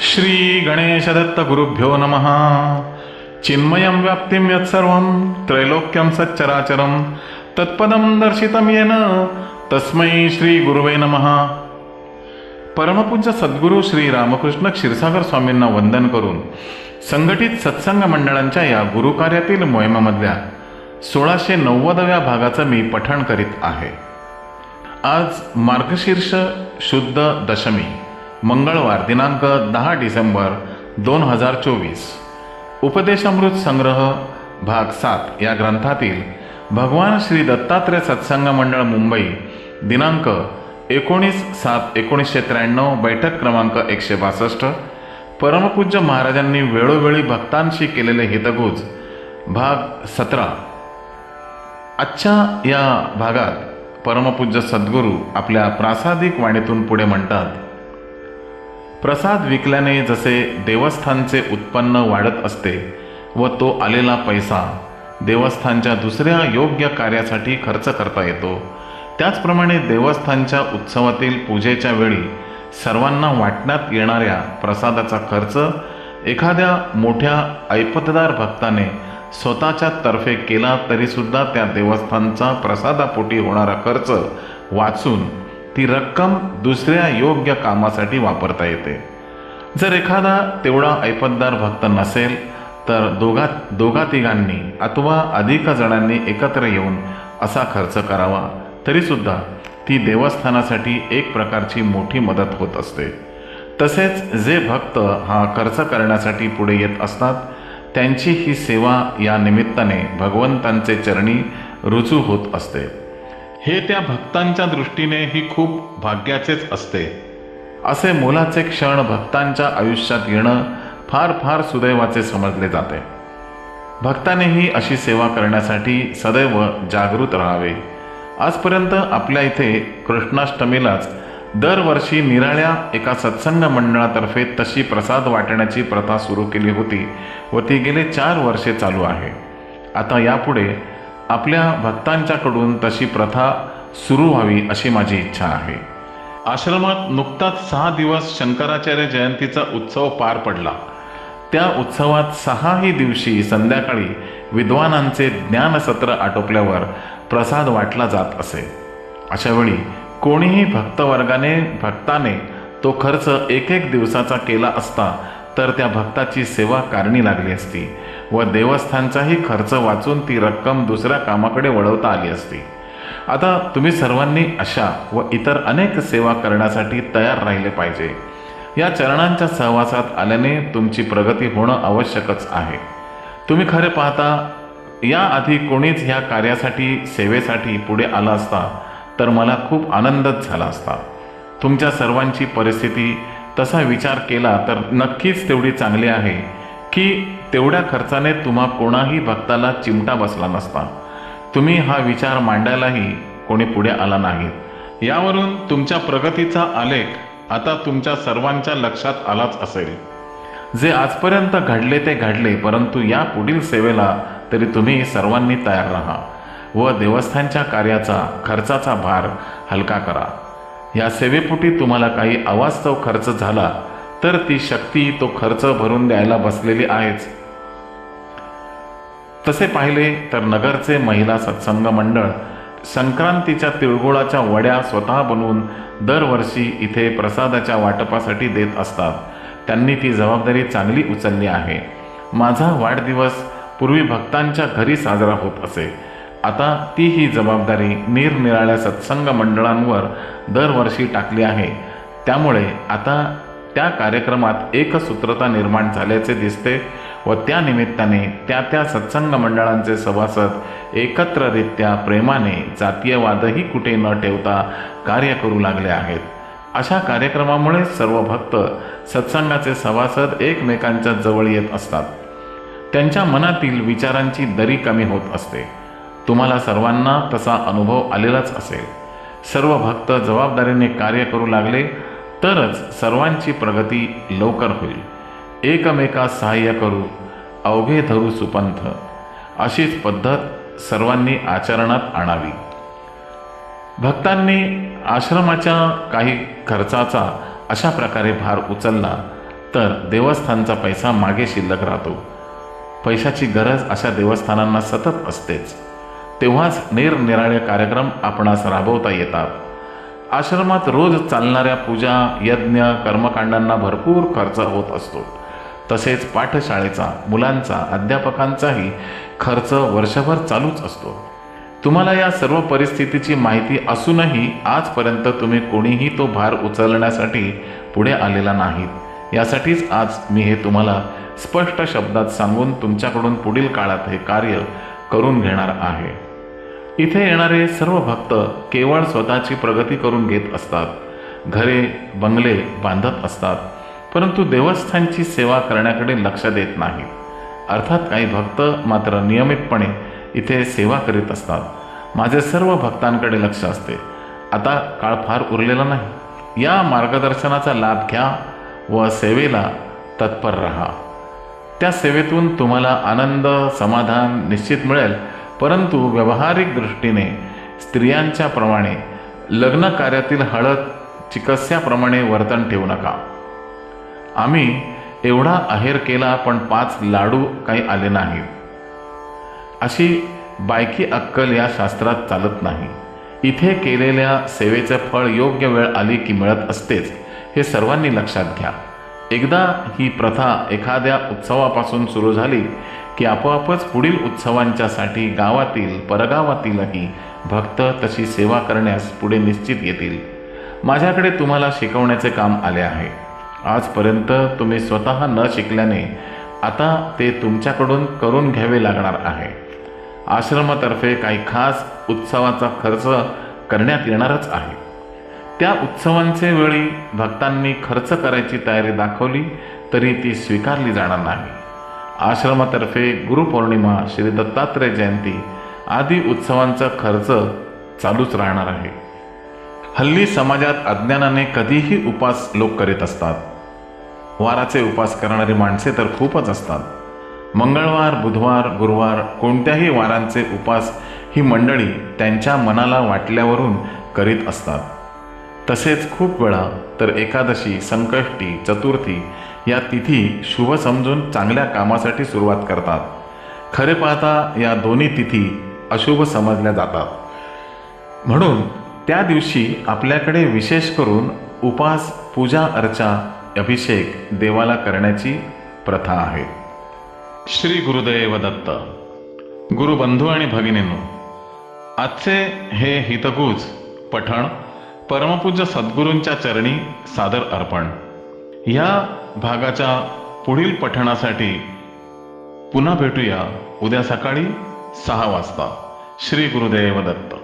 श्री गणेशदत्त गुरुभ्यो नमः। चिन्मयं व्याप्तिं यत्सर्वं त्रैलोक्यं सच्चराचरं तत्पदं दर्शितं येन तस्मै श्री गुरुवे नमः। परमपूज्य सद्गुरू श्री रामकृष्ण क्षीरसागर स्वामींना वंदन करून संघटित सत्संग मंडळांच्या या गुरुकार्यातील मोहिमेमधल्या सोळाशे नव्वदव्या भागाचं मी पठण करीत आहे. आज मार्गशीर्ष शुद्ध दशमी. मंगळवार दिनांक दहा डिसेंबर दोन हजार चोवीस. उपदेशामृत संग्रह भाग सात या ग्रंथातील भगवान श्री दत्तात्रय सत्संग मंडळ मुंबई दिनांक एकोणीस सात एकोणीसशे त्र्याण्णव बैठक क्रमांक एकशे बासष्ट. परमपूज्य महाराजांनी वेळोवेळी भक्तांशी केलेले हितगुज भाग सतरा. आजच्या या भागात परमपूज्य सद्गुरू आपल्या प्रासादिक वाणीतून पुढे म्हणतात प्रसाद विकल्याने जसे देवस्थानचे उत्पन्न वाढत असते व तो आलेला पैसा देवस्थानच्या दुसऱ्या योग्य कार्यासाठी खर्च करता येतो. त्याचप्रमाणे देवस्थानच्या उत्सवातील पूजेच्या वेळी सर्वांना वाटण्यात येणाऱ्या प्रसादाचा खर्च एखाद्या मोठ्या ऐपतदार भक्ताने स्वतःच्या तर्फे केला तरीसुद्धा त्या देवस्थानचा प्रसादापोटी होणारा खर्च वाचून ती रक्कम दुसऱ्या योग्य कामासाठी वापरता येते. जर एखादा तेवढा ऐपतदार भक्त नसेल तर दोघा दोघा तिघांनी अथवा अधिक जणांनी एकत्र येऊन असा खर्च करावा. तरीसुद्धा ती देवस्थानासाठी एक प्रकारची मोठी मदत होत असते. तसेच जे भक्त हा खर्च करण्यासाठी पुढे येत असतात त्यांची ही सेवा या निमित्ताने भगवंतांचे चरणी रुजू होत असते. हे त्या भक्तांच्या दृष्टीने ही खूप भाग्याचेच असते. असे मोलाचे क्षण भक्तांच्या आयुष्यात येणं फार फार सुदैवाचे समजले जाते. भक्तानेही अशी सेवा करण्यासाठी सदैव जागृत राहावे. आजपर्यंत आपल्या इथे कृष्णाष्टमीलाच दरवर्षी निराळ्या एका सत्संग मंडळातर्फे तशी प्रसाद वाटण्याची प्रथा सुरू केली होती. व ती गेले चार वर्षे चालू आहे. आता यापुढे आपल्या भक्तांच्याकडून तशी प्रथा सुरू व्हावी अशी माझी इच्छा आहे. आश्रमात नुकताच सहा दिवस शंकराचार्य जयंतीचा उत्सव पार पडला. त्या उत्सवात सहाही दिवशी संध्याकाळी विद्वानांचे ज्ञानसत्र आटोपल्यावर प्रसाद वाटला जात असे. अशावेळी कोणीही भक्तवर्गाने भक्ताने तो खर्च एक एक दिवसाचा केला असता तर त्या भक्ताची सेवा कारणी लागली असती व देवस्थानचाही खर्च वाचून ती रक्कम दुसऱ्या कामाकडे वळवता आली असती. आता तुम्ही सर्वांनी अशा व इतर अनेक सेवा करण्यासाठी तयार राहिले पाहिजे. या चरणांच्या सहवासात आल्याने तुमची प्रगती होणं आवश्यकच आहे. तुम्ही खरे पाहता याआधी कोणीच ह्या कार्यासाठी सेवेसाठी पुढे आला असता तर मला खूप आनंदच झाला असता. तुमच्या सर्वांची परिस्थिती तसा विचार केला तर नक्कीच तेवढी चांगली आहे की तेवढ्या खर्चाने तुम्हा कोणाही भक्ताला चिमटा बसला नसता. तुम्ही हा विचार मांडायलाही कोणी पुढे आला नाहीत यावरून तुमच्या प्रगतीचा आलेख आता तुमच्या सर्वांच्या लक्षात आलाच असेल. जे आजपर्यंत घडले ते घडले परंतु या पुढील सेवेला तरी तुम्ही सर्वांनी तयार राहा व देवस्थानच्या कार्याचा खर्चाचा भार हलका करा. या सेवेपोटी तुम्हाला काही अवास्तव खर्च झाला तर ती शक्ती तो खर्च भरून द्यायला बसलेली आहेच. तसे पाहिले तर नगरचे महिला सत्संग मंडळ संक्रांतीच्या तिळगुळाच्या वड्या स्वतः बनवून दरवर्षी इथे प्रसादाच्या वाटपासाठी देत असतात. त्यांनी ती जबाबदारी चांगली उचलली आहे. माझा वाढदिवस पूर्वी भक्तांच्या घरी साजरा होत असे. आता ती ही जबाबदारी निरनिराळ्या सत्संग मंडळांवर दरवर्षी टाकली आहे. त्यामुळे आता त्या कार्यक्रमात एकसूत्रता निर्माण झाल्याचे दिसते व त्या निमित्ताने त्या त्या सत्संग मंडळांचे सभासद एकत्ररित्या प्रेमाने जातीयवादही कुठे न ठेवता कार्य करू लागले आहेत. अशा कार्यक्रमामुळे सर्व भक्त सत्संगाचे सभासद एकमेकांच्या जवळ येत असतात. त्यांच्या मनातील विचारांची दरी कमी होत असते. तुम्हाला सर्वांना तसा अनुभव आलेलाच असेल. सर्व भक्त जबाबदारीने कार्य करू लागले तरच सर्वांची प्रगती लवकर होईल. एकमेकास सहाय्य करू अवघे धरू सुपंथ. अशीच पद्धत सर्वांनी आचरणात आणावी. भक्तांनी आश्रमाच्या काही खर्चाचा अशा प्रकारे भार उचलला तर देवस्थानचा पैसा मागे शिल्लक राहतो. पैशाची गरज अशा देवस्थानांना सतत असतेच. तेव्हाच निरनिराळे कार्यक्रम आपणास राबवता येतात. आश्रमात रोज चालणाऱ्या पूजा यज्ञ कर्मकांडांना भरपूर खर्च होत असतो. तसेच पाठशाळेचा मुलांचा अध्यापकांचाही खर्च वर्षभर चालूच असतो. तुम्हाला या सर्व परिस्थितीची माहिती असूनही आजपर्यंत तुम्ही कोणीही तो भार उचलण्यासाठी पुढे आलेला नाहीत. यासाठीच आज मी हे तुम्हाला स्पष्ट शब्दात सांगून तुमच्याकडून पुढील काळात हे कार्य करून घेणार आहे. इथे येणारे सर्व भक्त केवळ स्वतःची प्रगती करून घेत असतात. घरे बंगले बांधत असतात. परंतु देवस्थानची सेवा करण्याकडे लक्ष देत नाहीत. अर्थात काही भक्त मात्र नियमितपणे इथे सेवा करीत असतात. माझे सर्व भक्तांकडे लक्ष असते. आता काळ फार उरलेला नाही. या मार्गदर्शनाचा लाभ घ्या व सेवेला तत्पर रहा. त्या सेवेतून तुम्हाला आनंद समाधान निश्चित मिळेल. परंतु व्यावहारिक दृष्टीने स्त्रियांच्या प्रमाणे लग्न कार्यातील हळद चिकस्याप्रमाणे वर्तन ठेवू नका. आम्ही एवढा आहेर केला पण पाच लाडू काही आले नाहीत. अशी बायकी अक्कल या शास्त्रात चालत नाही. इथे केलेल्या सेवेचे फळ योग्य वेळ आली की मिळत असतेच हे सर्वांनी लक्षात घ्या. एकदा ही प्रथा एखाद्या उत्सवापासून सुरू झाली की आपोआपच पुढील उत्सवांच्यासाठी गावातील परगावातीलही भक्त तशी सेवा करण्यास पुढे निश्चित येतील. माझ्याकडे तुम्हाला शिकवण्याचे काम आले आहे. आजपर्यंत तुम्ही स्वतः न शिकल्याने आता ते तुमच्याकडून करून घ्यावे लागणार आहे. आश्रमातर्फे काही खास उत्सवाचा खर्च करण्यात येणारच आहे. त्या उत्सवांचे वेळी भक्तांनी खर्च करायची तयारी दाखवली तरी ती स्वीकारली जाणार नाही. आश्रमातर्फे गुरुपौर्णिमा श्री दत्तात्रय जयंती आदी उत्सवांचा खर्च चालूच राहणार आहे. हल्ली समाजात अज्ञानाने कधीही उपास लोक करीत असतात. वाराचे उपास करणारी माणसे तर खूपच असतात. मंगळवार बुधवार गुरुवार कोणत्याही वारांचे उपास ही मंडळी त्यांच्या मनाला वाटल्यावरून करीत असतात. तसेच खूप वेळा तर एकादशी संकष्टी चतुर्थी या तिथी शुभ समजून चांगल्या कामासाठी सुरुवात करतात. खरे पाहता या दोन्ही तिथी अशुभ समजल्या जातात. म्हणून त्या दिवशी आपल्याकडे विशेष करून उपास पूजा अर्चा अभिषेक देवाला करण्याची प्रथा आहे. श्री गुरुदेव दत्त गुरुबंधू आणि भगिनींनो आजचे हे हितगुज पठण परमपूज्य सद्गुरूंच्या चरणी सादर अर्पण. या भागाच्या पुढील पठणासाठी पुन्हा भेटूया उद्या सकाळी सहा वाजता. श्री गुरुदेव दत्त.